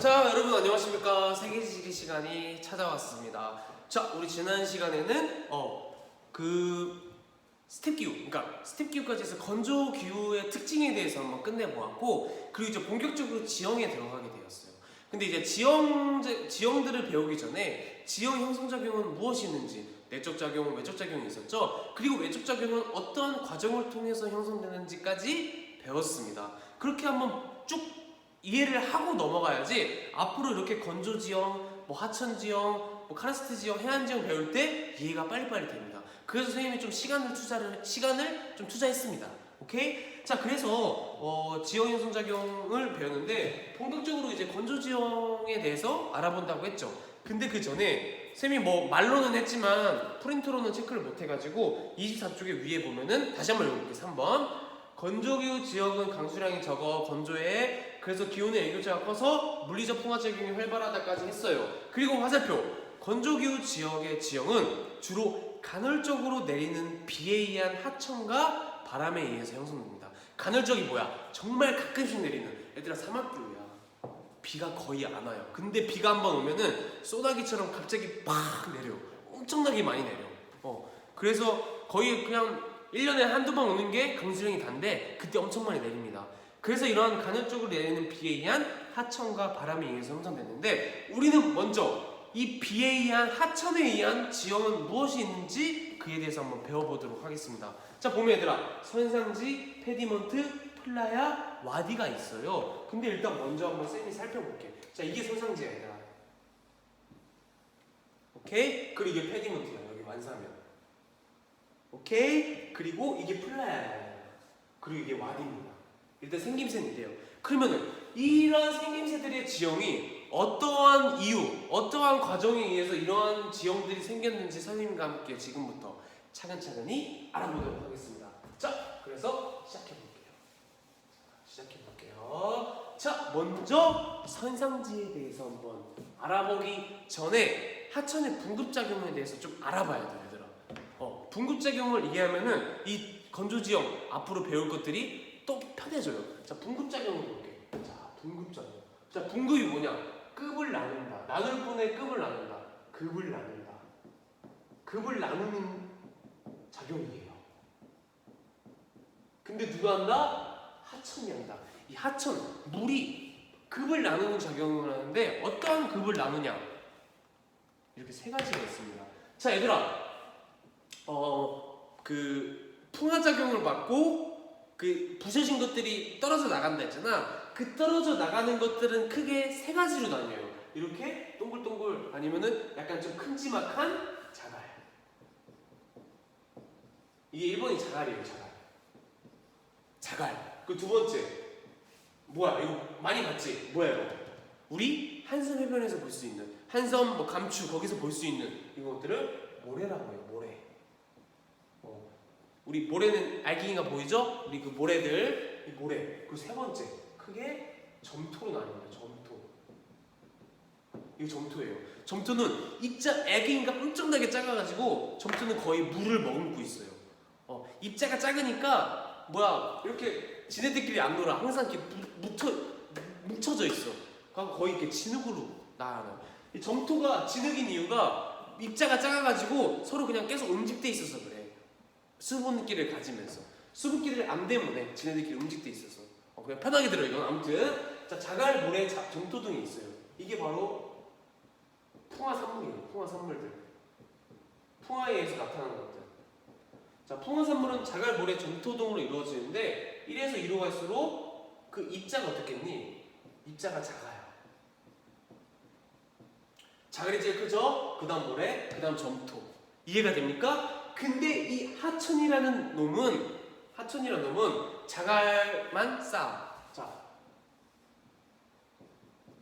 자 여러분 안녕하십니까? 세계지기 시간이 찾아왔습니다. 자 우리 지난 시간에는 어그 스텝 기후 그러니까 스텝 기후까지 해서 건조 기후의 특징에 대해서 한번 끝내보았고 그리고 이제 본격적으로 지형에 들어가게 되었어요. 근데 이제 지형 지형들을 배우기 전에 지형 형성 작용은 무엇이 있는지 내적 작용, 외적 작용이 있었죠? 그리고 외적 작용은 어떠한 과정을 통해서 형성되는지까지 배웠습니다. 그렇게 한번 쭉 이해를 하고 넘어가야지 앞으로 이렇게 건조 지형, 뭐 하천 지형, 뭐 카르스트 지형, 해안 지형 배울 때 이해가 빨리빨리 됩니다. 그래서 선생님이 좀 시간을 투자를 시간을 좀 투자했습니다. 오케이? 자 그래서 어, 지형 형성 작용을 배웠는데 본격적으로 이제 건조 지형에 대해서 알아본다고 했죠. 근데 그 전에 쌤이 뭐 말로는 했지만 프린터로는 체크를 못 해가지고 24쪽에 위에 보면은 다시 한번 읽어볼게요. 3번 건조기후 지역은 강수량이 적어 건조해 그래서 기온의 일교차가 커서 물리적 풍화 작용이 활발하다까지 했어요. 그리고 화살표 건조기후 지역의 지형은 주로 간헐적으로 내리는 비에 의한 하천과 바람에 의해서 형성됩니다. 간헐적이 뭐야? 정말 가끔씩 내리는 얘들아 사막기후야. 비가 거의 안 와요. 근데 비가 한번 오면은 소나기처럼 갑자기 팍 내려. 엄청나게 많이 내려. 어. 그래서 거의 그냥 1년에 한두 번 오는 게 강수량이 단데 그때 엄청 많이 내립니다. 그래서 이러한 간헐적으로 내리는 비에 의한 하천과 바람에 의해서 형성되는데 우리는 먼저 이 비에 의한 하천에 의한 지형은 무엇이 있는지 그에 대해서 한번 배워보도록 하겠습니다. 자 보면 얘들아 선상지, 페디먼트, 플라야, 와디가 있어요. 근데 일단 먼저 한번 쌤이 살펴볼게. 자 이게 선상지야 얘들아. 오케이? 그리고 이게 페디먼트야 여기 완사면. 오케이? 그리고 이게 플라야예요. 그리고 이게 와디입니다. 일단 생김새는 이래요. 그러면은 이러한 생김새들의 지형이 어떠한 이유, 어떠한 과정에 의해서 이러한 지형들이 생겼는지 선생님과 함께 지금부터 차근차근히 알아보도록 하겠습니다. 자, 그래서 시작해 볼게요. 시작해 볼게요. 자, 먼저 선상지에 대해서 한번 알아보기 전에 하천의 분급작용에 대해서 좀 알아봐야 돼요, 얘들아. 어, 분급작용을 이해하면은 이 건조지형 앞으로 배울 것들이 또 편해져요. 자, 분급작용을 볼게. 자, 분급작용. 자, 분급이 뭐냐? 급을 나눈다. 나눌 분의 급을 나눈다. 급을 나눈다. 급을 나누는 작용이에요. 근데 누가 한다? 하천이 한다. 이 하천, 물이 급을 나누는 작용을 하는데 어떠한 급을 나누냐? 이렇게 세 가지가 있습니다. 자, 얘들아. 어, 그 풍화작용을 받고 그 부서진 것들이 떨어져 나간다 했잖아. 그 떨어져 나가는 것들은 크게 세 가지로 나뉘어요. 이렇게 동글동글 아니면은 약간 좀 큼지막한 자갈. 이게 1번이 자갈이에요, 자갈. 자갈. 그 두 번째. 뭐야, 이거 많이 봤지? 뭐예요? 우리 한섬 해변에서 볼 수 있는 한섬 뭐 감추 거기서 볼 수 있는 이것들을 모래라고 해요, 모래. 어. 우리 모래는 알갱이가 보이죠? 우리 그 모래들, 이 모래. 그리고 세 번째, 크게 점토로 나뉩니다. 점토. 이거 점토예요. 점토는 입자 알갱이가 엄청나게 작아가지고 점토는 거의 물을 머금고 있어요. 어, 입자가 작으니까 뭐야 이렇게 지네들끼리 안 놀아. 항상 이렇게 무- 묻혀 뭉쳐져 있어. 거의 이렇게 진흙으로 나아요. 이 점토가 진흙인 이유가 입자가 작아가지고 서로 그냥 계속 응집돼 있어서 그래. 수분기를 가지면서 수분기를 안 때문에 지네들끼리 움직돼 있어서 어, 그냥 편하게 들어 이건 아무튼 자 자갈 모래 자, 점토 등이 있어요. 이게 바로 풍화 산물이에요. 풍화 산물들. 풍화에 의해서 나타나는 것들. 자 풍화 산물은 자갈 모래 점토 등으로 이루어지는데 이래서 이루어갈수록 그 입자가 어떻겠니? 입자가 작아요. 자갈이 제일 크죠? 그 다음 모래, 그 다음 점토. 이해가 됩니까? 근데 이 하천이라는 놈은 하천이라는 놈은 자갈만 쌓아. 자,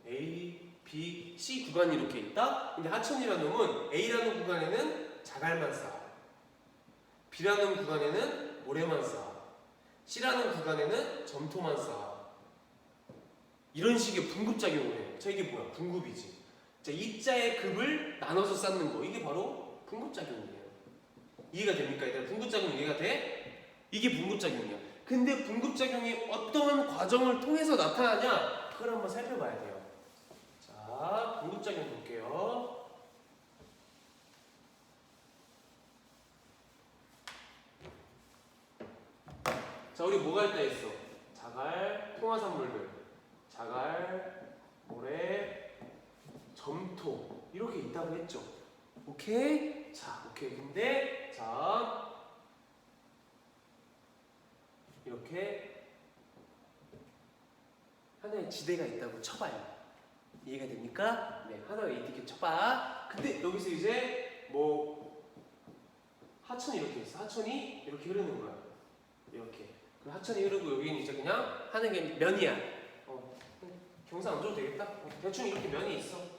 A, B, C 구간이 이렇게 있다. 근데 하천이라는 놈은 A라는 구간에는 자갈만 쌓아. B라는 구간에는 모래만 쌓아. C라는 구간에는 점토만 쌓아. 이런 식의 분급작용을 해요. 자, 이게 뭐야? 분급이지. 자, 입자의 급을 나눠서 쌓는 거. 이게 바로 분급작용이에요. 이해가 됩니까? 얘들아? 분급작용 이해가 돼? 이게 분급작용이야. 근데 분급작용이 어떠한 과정을 통해서 나타나냐? 그걸 한번 살펴봐야 돼요. 분급작용 볼게요. 자, 우리 뭐가 있다 했어? 자갈, 통화산물들, 자갈, 모래, 점토 이렇게 있다고 했죠. 오케이? 자, 오케이. 근데 자 이렇게 하나의 지대가 있다고 쳐봐요. 이해가 됩니까? 네, 하나의 이렇게 쳐봐. 근데 여기서 이제 뭐 하천이 이렇게 있어. 하천이 이렇게 흐르는 거야. 이렇게. 그 하천이 흐르고 여기는 이제 그냥 하늘의 면이야. 어, 경상 안 줘도 되겠다. 어, 대충 이렇게 면이 있어.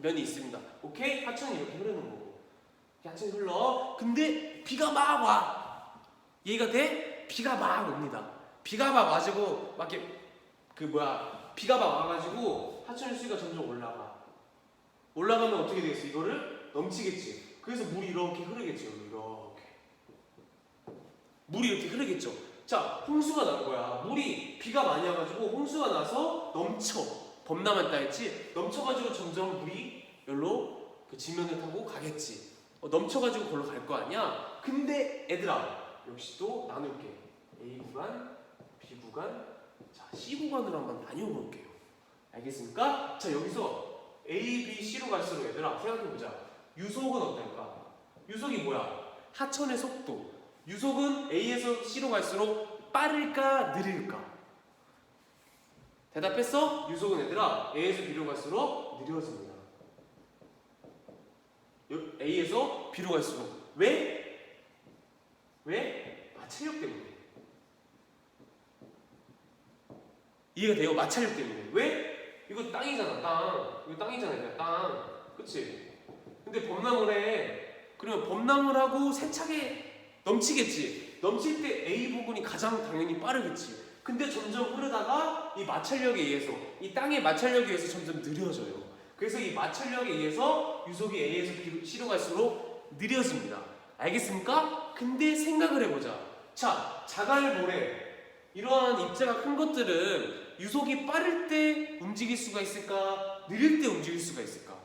면이 있습니다. 오케이? 하천이 이렇게 흐르는 거고. 하천이 흘러. 근데 비가 막 와. 이해가 돼? 비가 막 옵니다. 비가 막 와가지고 막 이렇게 그 뭐야 비가 막 와가지고 하천의 수위가 점점 올라가. 올라가면 어떻게 되겠어? 이거를 넘치겠지. 그래서 물이 이렇게 흐르겠죠. 이렇게. 물이 이렇게 흐르겠죠. 자, 홍수가 난 거야. 물이 비가 많이 와가지고 홍수가 나서 넘쳐. 범람했다 했지. 넘쳐가지고 점점 물이 여기로 그 지면을 타고 가겠지. 어, 넘쳐가지고 걸로 갈 거 아니야. 근데 얘들아, 역시 또 나눌게. A 구간, B 구간, 자 C 구간으로 한번 나뉘어 볼게요. 알겠습니까? 자 여기서 A, B, C로 갈수록 얘들아 생각해보자. 유속은 어떨까? 유속이 뭐야? 하천의 속도. 유속은 A에서 C로 갈수록 빠를까 느릴까? 대답했어? 유속은 얘들아 A에서 B로 갈수록 느려집니다. 여- A에서 B로 갈수록 왜? 왜? 마찰력 때문에. 이해가 돼요? 마찰력 때문에. 왜? 이거 땅이잖아, 땅. 이거 땅이잖아, 이거 땅. 그치? 근데 범람물에, 그러면 범람물하고 세차게 넘치겠지. 넘칠 때 A 부분이 가장 당연히 빠르겠지. 근데 점점 흐르다가 이 마찰력에 의해서, 이 땅의 마찰력에 의해서 점점 느려져요. 그래서 이 마찰력에 의해서 유속이 A에서 C로 갈수록 느려집니다. 알겠습니까? 근데 생각을 해보자. 자, 자갈모래. 이러한 입자가 큰 것들은 유속이 빠를 때 움직일 수가 있을까? 느릴 때 움직일 수가 있을까?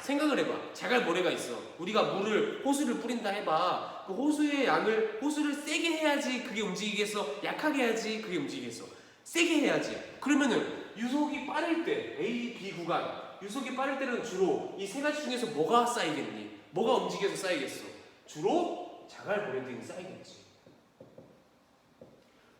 생각을 해봐. 자갈 모래가 있어. 우리가 물을 호수를 뿌린다 해봐. 그 호수의 양을 호수를 세게 해야지 그게 움직이겠어. 약하게 해야지 그게 움직이겠어. 세게 해야지. 그러면은 유속이 빠를 때 A, B 구간 유속이 빠를 때는 주로 이 세 가지 중에서 뭐가 쌓이겠니? 뭐가 움직여서 쌓이겠어? 주로 자갈 모래 등이 쌓이겠지.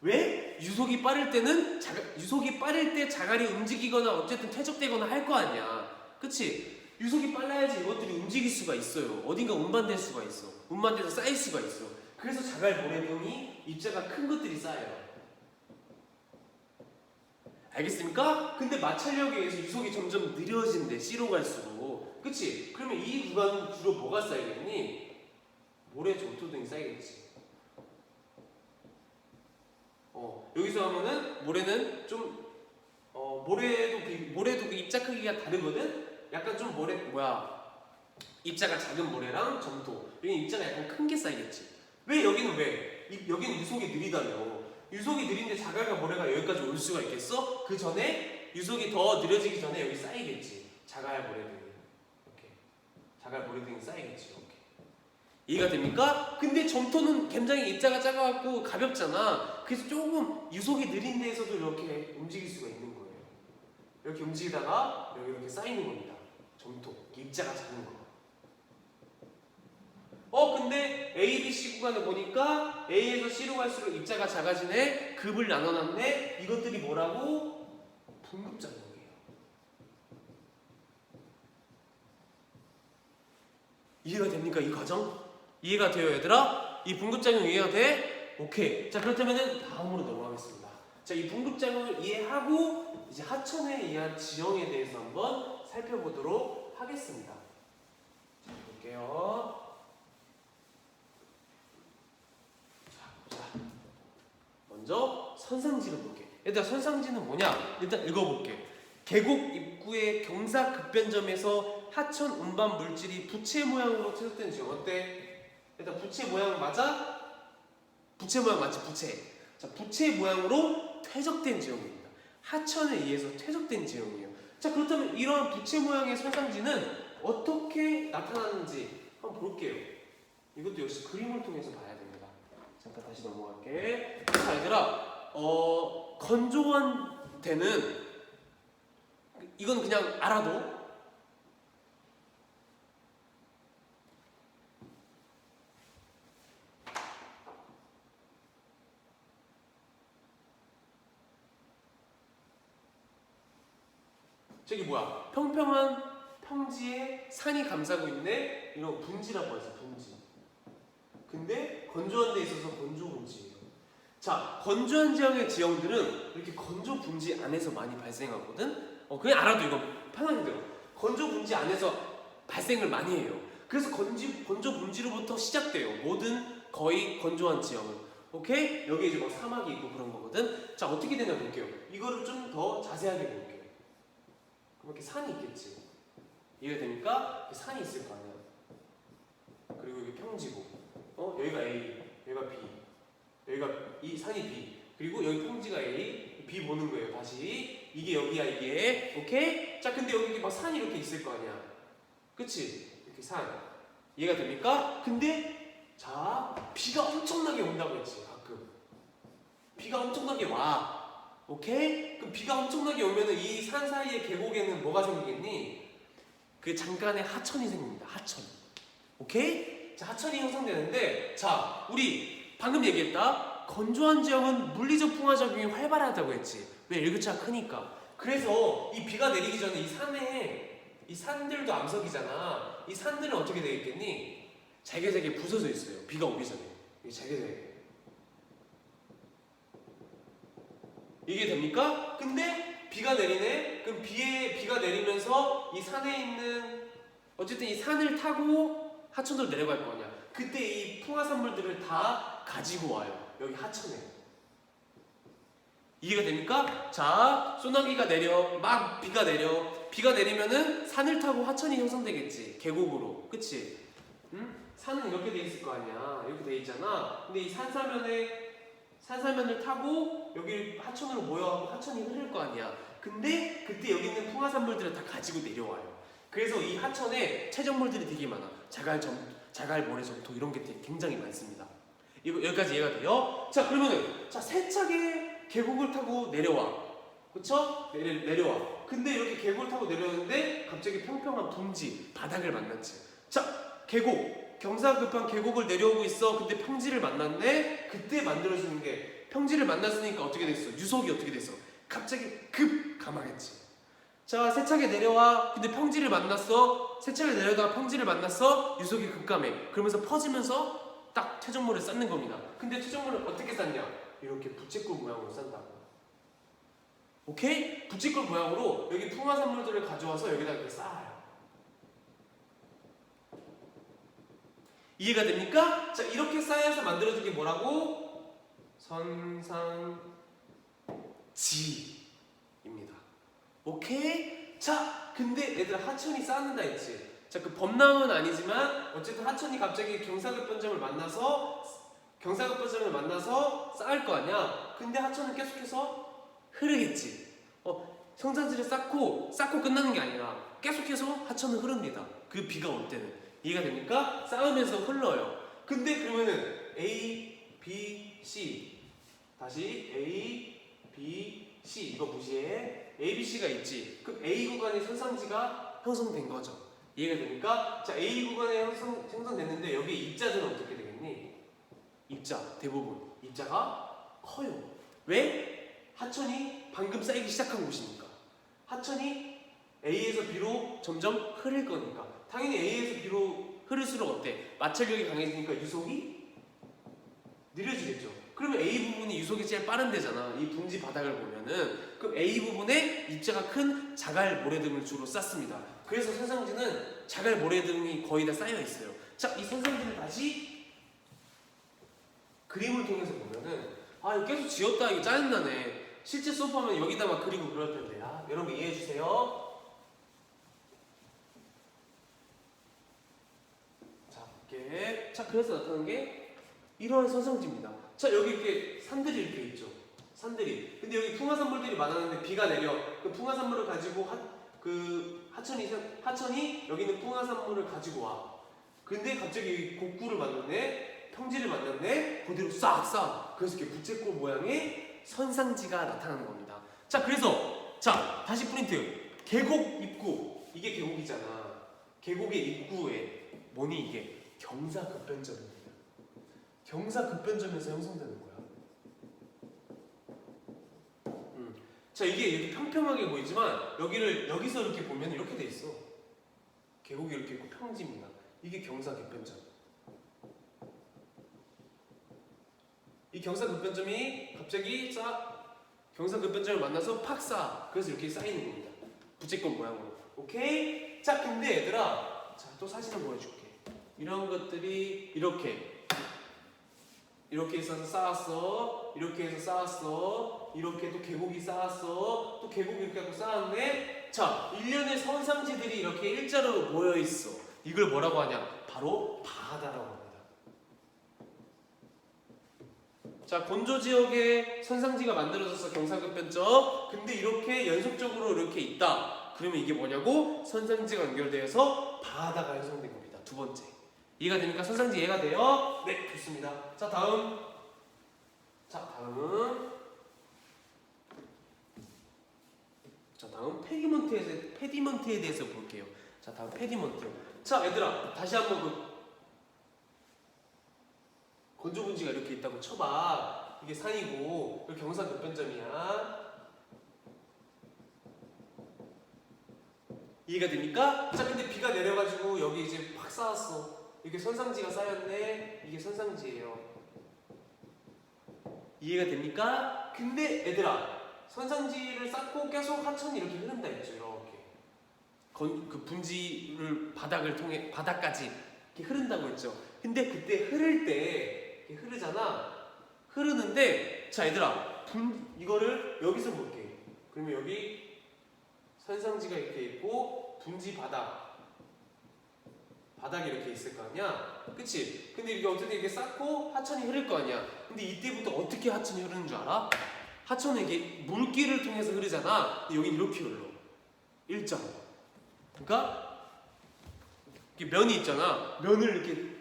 왜? 유속이 빠를 때는 자가, 유속이 빠를 때 자갈이 움직이거나 어쨌든 퇴적되거나 할 거 아니야. 그치? 유속이 빨라야지 이것들이 움직일 수가 있어요. 어딘가 운반될 수가 있어. 운반돼서 쌓일 수가 있어. 그래서 자갈 모래등이 입자가 큰 것들이 쌓여요. 알겠습니까? 근데 마찰력에 의해서 유속이 점점 느려진대. C로 갈수록. 그치? 그러면 이 구간은 주로 뭐가 쌓이겠니? 모래 점토 등이 쌓이겠지. 어, 여기서 하면은 모래는 좀 어, 모래도 비- 모래도 그 입자 크기가 다르거든. 약간 좀 모래 뭐야 입자가 작은 모래랑 점토 여기 입자가 약간 큰 게 쌓이겠지. 왜 여기는 왜? 이, 여기는 유속이 느리다며. 유속이 느린데 자갈과 모래가 여기까지 올 수가 있겠어? 그 전에 유속이 더 느려지기 전에 여기 쌓이겠지. 자갈 모래 등이 이렇게 자갈 모래 등이 쌓이겠지. 이렇게. 이해가 됩니까? 근데 점토는 굉장히 입자가 작아갖고 가볍잖아. 그래서 조금 유속이 느린 데에서도 이렇게 움직일 수가 있는 거예요. 이렇게 움직이다가 여기 이렇게 쌓이는 겁니다. 점토, 입자가 작은 거. 어, 근데 A, B, C 구간을 보니까 A에서 C로 갈수록 입자가 작아지네. 급을 나눠놨네. 이것들이 뭐라고? 분급작용이에요. 이해가 됩니까? 이 과정? 이해가 돼요, 얘들아? 이 분급작용 이해가 돼? 오케이. 자, 그렇다면은 다음으로 넘어가겠습니다. 자, 이 분급작용을 이해하고 이제 하천에 의한 지형에 대해서 한번 살펴보도록 하겠습니다. 자, 볼게요. 자, 보자. 먼저 선상지를 볼게. 얘들아, 선상지는 뭐냐? 일단 읽어볼게. 계곡 입구의 경사 급변점에서 하천 운반 물질이 부채 모양으로 퇴적된 지형 어때? 일단 부채 모양 맞아? 부채 모양 맞지? 부채. 자, 부채 모양으로 퇴적된 지형입니다. 하천에 의해서 퇴적된 지형이에요. 자 그렇다면 이런 부채 모양의 선상지는 어떻게 나타나는지 한번 볼게요. 이것도 역시 그림을 통해서 봐야 됩니다. 잠깐 다시 넘어갈게. 자 얘들아, 어 건조한 데는 이건 그냥 알아도 저기 뭐야? 평평한 평지에 산이 감싸고 있네? 이런 거 분지라고 하죠 분지. 근데 건조한 데 있어서 건조 분지예요. 자 건조한 지형의 지형들은 이렇게 건조 분지 안에서 많이 발생하거든? 어 그냥 알아도 이거. 편하게 들어. 건조 분지 안에서 발생을 많이 해요. 그래서 건지, 건조 분지로부터 시작돼요. 모든 거의 건조한 지형은. 오케이? 여기 이제 막 사막이 있고 그런 거거든? 자 어떻게 되냐 볼게요. 이거를 좀 더 자세하게 볼게요 그럼 이렇게 산이 있겠지. 이해가? 이렇게 산이 있을 거 아니야. 그리고 여기 평지고, 어 여기가 A, 여기가 B, 여기가 이 산이 B, 그리고 여기 평지가 A, B 보는 거예요. 다시 이게 여기야 이게, 오케이? 자 근데 여기 막 산이 이렇게 있을 거 아니야. 그치? 이렇게 산. 이해가 됩니까? 근데 자 비가 엄청나게 온다고 했지 가끔. 비가 엄청나게 와. 오케이? 그럼 비가 엄청나게 오면은 이 산 사이의 계곡에는 뭐가 생기겠니? 그 잠깐의 하천이 생깁니다. 하천. 오케이? 자, 하천이 형성되는데, 자, 우리 방금 얘기했다. 건조한 지형은 물리적 풍화 작용이 활발하다고 했지. 왜 일교차가 크니까. 그래서 이 비가 내리기 전에 이 산에 이 산들도 암석이잖아. 이 산들은 어떻게 되겠니? 잘게 잘게 부서져 있어요. 비가 오기 전에. 잘게 잘게. 이게 됩니까? 근데 비가 내리네. 그럼 비에 비가 내리면서 이 산에 있는 어쨌든 이 산을 타고 하천으로 내려갈 거 아니야. 그때 이 풍화산물들을 다 가지고 와요. 여기 하천에. 이해가 됩니까? 자, 소나기가 내려, 막 비가 내려. 비가 내리면은 산을 타고 하천이 형성되겠지. 계곡으로. 그치? 응? 산은 이렇게 돼 있을 거 아니야. 이렇게 돼 있잖아. 근데 이 산사면에 산사면을 타고 여기 하천으로 모여가고 하천이 흐를 거 아니야. 근데 그때 여기 있는 풍화산물들을 다 가지고 내려와요. 그래서 이 하천에 체적물들이 되게 많아. 자갈점, 자갈, 모래, 점토 이런 게 되게 굉장히 많습니다. 이거 여기까지 이해가 돼요? 자 그러면은 자 세차게 계곡을 타고 내려와. 그쵸? 내려, 내려와. 근데 이렇게 계곡을 타고 내려오는데 갑자기 평평한 둥지, 바닥을 만났지. 자 계곡. 경사급한 계곡을 내려오고 있어. 근데 평지를 만났네. 그때 만들어지는 게 평지를 만났으니까 어떻게 됐어? 유속이 어떻게 됐어? 갑자기 급 감하겠지. 자 세차게 내려와. 근데 평지를 만났어. 세차게 내려다가 평지를 만났어. 유속이 급감해. 그러면서 퍼지면서 딱 퇴적물을 쌓는 겁니다. 근데 퇴적물을 어떻게 쌓냐? 이렇게 부채꼴 모양으로 쌓는다고. 오케이? 부채꼴 모양으로 여기 풍화산물들을 가져와서 여기다 이렇게 쌓아요. 이해가 됩니까? 자 이렇게 쌓여서 만들어진 게 뭐라고? 선상지입니다. 오케이? 자 근데 얘들아 하천이 쌓는다 했지. 자 그 범람은 아니지만 어쨌든 하천이 갑자기 경사급변점을 만나서 경사급변점을 만나서 쌓을 거 아니야. 근데 하천은 계속해서 흐르겠지. 어 성산지를 쌓고 쌓고 끝나는 게 아니라 계속해서 하천은 흐릅니다. 그 비가 올 때는. 이해가 됩니까? 쌓으면서 흘러요. 근데 그러면은 A, B, C 다시 A, B, C 이거 무시해. A, B, C가 있지. 그럼 A 구간의 선상지가 형성된 거죠. 이해가 됩니까? 자 A 구간에 형성, 형성됐는데 여기 입자들은 어떻게 되겠니? 입자 대부분 입자가 커요. 왜? 하천이 방금 쌓이기 시작한 곳이니까. 하천이 A에서 B로 점점 흐를 거니까. 당연히 A에서 B로 흐를수록 어때? 마찰력이 강해지니까 유속이 느려지겠죠. 그러면 A 부분이 유속이 제일 빠른 데잖아. 이 분지 바닥을 보면은 그럼 A 부분에 입자가 큰 자갈 모래 등을 주로 쌓습니다. 그래서 선상지는 자갈 모래 등이 거의 다 쌓여 있어요. 자, 이 선상지를 다시 그림을 통해서 보면은 아 이거 계속 지었다 이거 짜증나네. 실제 수업하면 여기다 막 그리고 그럴 텐데 아, 여러분 이해해 주세요. 자, 볼게. 자, 그래서 나타난 게 이러한 선상지입니다. 자, 여기 이렇게 산들이 이렇게 있죠. 산들이. 근데 여기 풍화산물들이 많았는데 비가 내려. 그 풍화산물을 가지고 하, 그 하천이 생- 하천이 여기는 풍화산물을 가지고 와. 근데 갑자기 곡구를 만났네, 평지를 만났네, 그대로 싹 싹. 그래서 이렇게 부채꼴 모양의 선상지가 나타나는 겁니다. 자, 그래서 자 다시 프린트. 계곡 입구 이게 계곡이잖아. 계곡의 입구에 뭐니 이게 경사 급변점입니다. 경사 급변점에서 형성되는 거야. 음. 자 이게 이렇게 평평하게 보이지만 여기를 여기서 이렇게 보면 이렇게 돼 있어. 계곡이 이렇게 있고 평지입니다. 이게 경사 급변점. 이 경사 급변점이 갑자기 싹 경사 급변점을 만나서 팍 쌓아. 그래서 이렇게 쌓이는 겁니다. 부채꼴 모양으로. 오케이? 자 근데 얘들아, 자 또 사진을 보여줄게. 이런 것들이 이렇게 이렇게 있어서 쌓았어. 이렇게 해서 쌓았어. 이렇게 또 계곡이 쌓았어. 또 계곡 이렇게 하고 쌓았네. 자, 일련의 선상지들이 이렇게 일자로 모여 있어. 이걸 뭐라고 하냐? 바로 바다라고 합니다. 자, 건조 지역에 선상지가 만들어져서 경사급변점. 근데 이렇게 연속적으로 이렇게 있다. 그러면 이게 뭐냐고? 선상지가 연결되어서 바다가 형성된 겁니다. 두 번째. 이해가 됩니까? 선상지 이해가 돼요? 네, 좋습니다. 자, 다음. 자, 다음은 자, 다음 페디먼트에 페디먼트에 대해서 볼게요. 자, 다음 페디먼트. 자, 얘들아, 다시 한번 그 건조 분지가 이렇게 있다고 쳐봐. 이게 산이고, 여기 경산 급변점이야. 이해가 됩니까? 자, 근데 비가 내려가지고 여기 이제 팍 쌓았어. 이게 선상지가 쌓였네. 이게 선상지예요. 이해가 됩니까? 근데 얘들아, 선상지를 쌓고 계속 하천이 이렇게 흐른다 했죠. 이렇게. 건, 그 분지를 바닥을 통해 바닥까지 이렇게 흐른다고 했죠. 근데 그때 흐를 때 이렇게 흐르잖아. 흐르는데 자 얘들아 분 이거를 여기서 볼게. 그러면 여기 선상지가 이렇게 있고 분지 바닥 바닥이 이렇게 있을 거 아니야? 그치? 근데 이게 어떻게 이렇게 쌓고 하천이 흐를 거 아니야? 근데 이때부터 어떻게 하천이 흐르는 줄 알아? 하천은 이게 물길을 통해서 흐르잖아. 근데 여기 이렇게 흘러. 일자로. 그러니까 이렇게 면이 있잖아. 면을 이렇게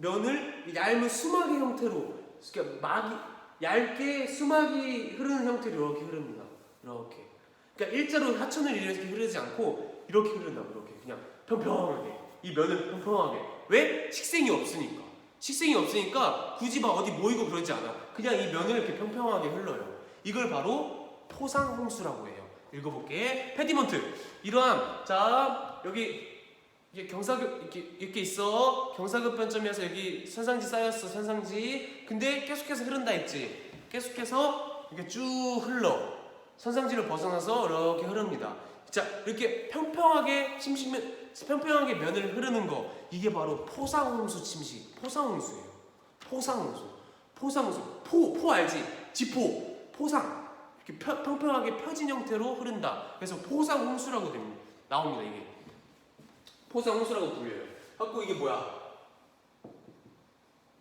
면을 얇은 수막의 형태로 그러니까 막이 얇게 수막이 흐르는 형태로 이렇게 흐릅니다. 이렇게. 그러니까 일자로 하천을 이렇게 흐르지 않고 이렇게 흐른다고 이렇게 그냥 평평하게 이 면을 평평하게. 왜? 식생이 없으니까. 식생이 없으니까 굳이 막 어디 모이고 그러지 않아. 그냥 이 면을 이렇게 평평하게 흘러요. 이걸 바로 포상홍수라고 해요. 읽어볼게. 페디먼트. 이러한 자 여기 경사급 이렇게, 이렇게 있어. 경사급변점에서 여기 선상지 쌓였어 선상지. 근데 계속해서 흐른다 했지. 계속해서 이렇게 쭉 흘러. 선상지를 벗어나서 이렇게 흐릅니다 자 이렇게 평평하게 침식면 평평하게 면을 흐르는 거 이게 바로 포상홍수 침식 포상홍수예요. 포상홍수 포상홍수 포 포 알지? 지포 포상. 이렇게 펴- 평평하게 펴진 형태로 흐른다. 그래서 포상홍수라고 됩니다. 나옵니다 이게. 포상홍수라고 불려요. 갖고 이게 뭐야?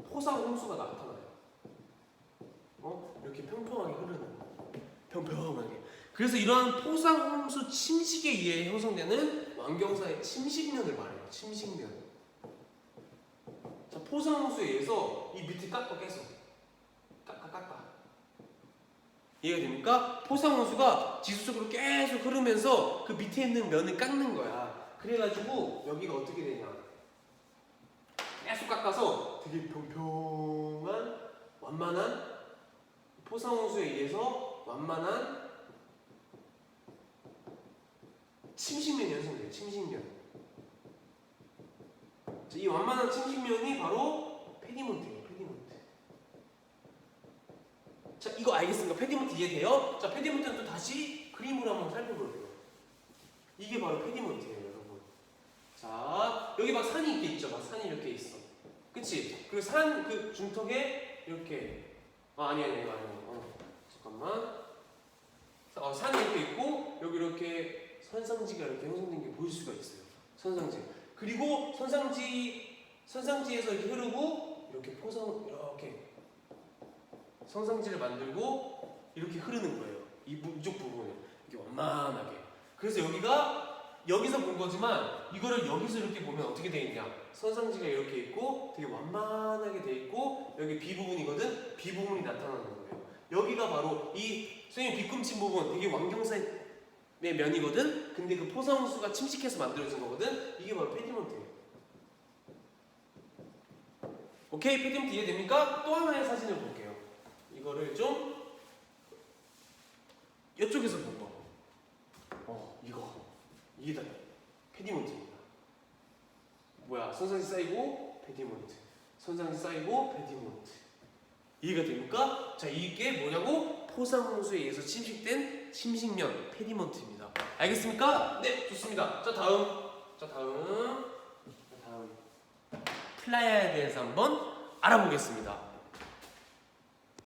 포상홍수가 나타나요. 어? 이렇게 평평하게 흐르는 거 평평하게 그래서 이러한 포상홍수 침식에 의해 형성되는 완경사의 침식면을 말해요. 침식면. 자, 포상홍수에 의해서 이 밑에 깎아 계속 깎아 깎아. 이해가 됩니까? 포상홍수가 지수적으로 계속 흐르면서 그 밑에 있는 면을 깎는 거야. 그래가지고 여기가 어떻게 되냐? 계속 깎아서 되게 평평한 완만한 포상홍수에 의해서 완만한 침식면이 형성돼요. 침식면. 자, 이 완만한 침식면이 바로 페디먼트예요. 페디먼트. 자, 이거 알겠습니까? 페디먼트 이해돼요? 자, 페디먼트는 또 다시 그림으로 한번 살펴볼게요. 이게 바로 페디먼트예요, 여러분. 자, 여기 막 산이 이렇게 있죠. 막 산이 이렇게 있어. 그치? 그산그 중턱에 이렇게 아, 아니 아니 아니. 어, 잠깐만. 어, 산이 이렇게 있고 여기 이렇게 선상지가 이렇게 형성된 게 보일 수가 있어요. 선상지. 그리고 선상지 선상지에서 이렇게 흐르고 이렇게 포상 이렇게 선상지를 만들고 이렇게 흐르는 거예요. 이쪽 부분에 이렇게 완만하게. 그래서 여기가 여기서 본 거지만 이거를 여기서 이렇게 보면 어떻게 돼 있냐? 선상지가 이렇게 있고 되게 완만하게 돼 있고 여기 B 부분이거든. B 부분이 나타나는 거예요. 여기가 바로 이 선생님 뒤꿈치 부분 되게 완경사의 면이거든. 근데 그 포상수가 침식해서 만들어진 거거든. 이게 바로 페디먼트예요. 오케이 페디먼트 이해됩니까? 또 하나의 사진을 볼게요. 이거를 좀 이쪽에서 본 거. 어 이거 이게 다 페디먼트입니다. 뭐야 손상지 쌓이고 페디먼트 손상지 쌓이고 페디먼트 이해가 됩니까? 자 이게 뭐냐고 포상홍수에 의해서 침식된 침식면 페디먼트입니다. 알겠습니까? 네 좋습니다. 자 다음 자 다음 자 다음 플라야에 대해서 한번 알아보겠습니다.